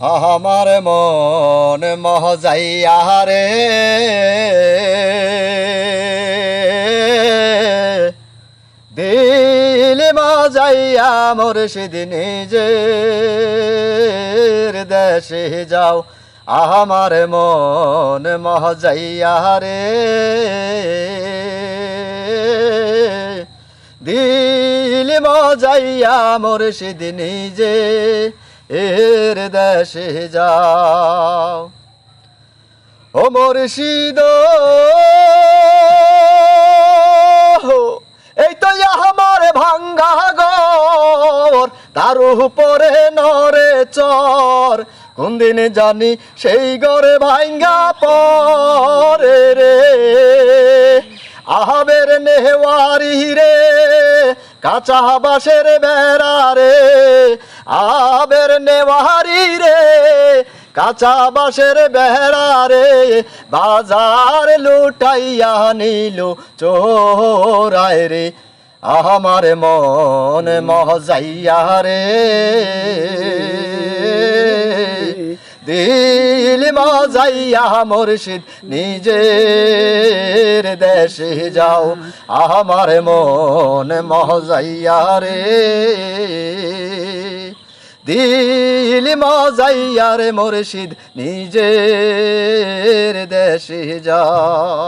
আমার মন মহজাইয়া রে। দিল মজাইয়া মুর্শিদ নিজের দেশে যাও। আমার মন মহজাইয়া রে। দিল মজাইয়া মুর্শিদ নিজে এর দেশে যাও। ও মুর্শিদ, এই তো আমার ভাঙ্গা গর তার উপরে নরে চর। কোন দিন জানি সেই গরে ভাঙ্গা পরে রে। আহাবের নেহওয়ারি রে, কাঁচা বাসের বেড়া রে। আবের নেওয়ারি রে, কাঁচা বাসের বেড়া রে, বাজার লুটাইয়া নিল চোরায় রে। আমার মন মহজাইয়া রে। দিল মজাইয়া মুর্শিদ, নিজের দেশে যাও। আমার মন মজাইয়া রে। দিল মজাইয়া মরে মুর্শিদ নিজের দেশে যাও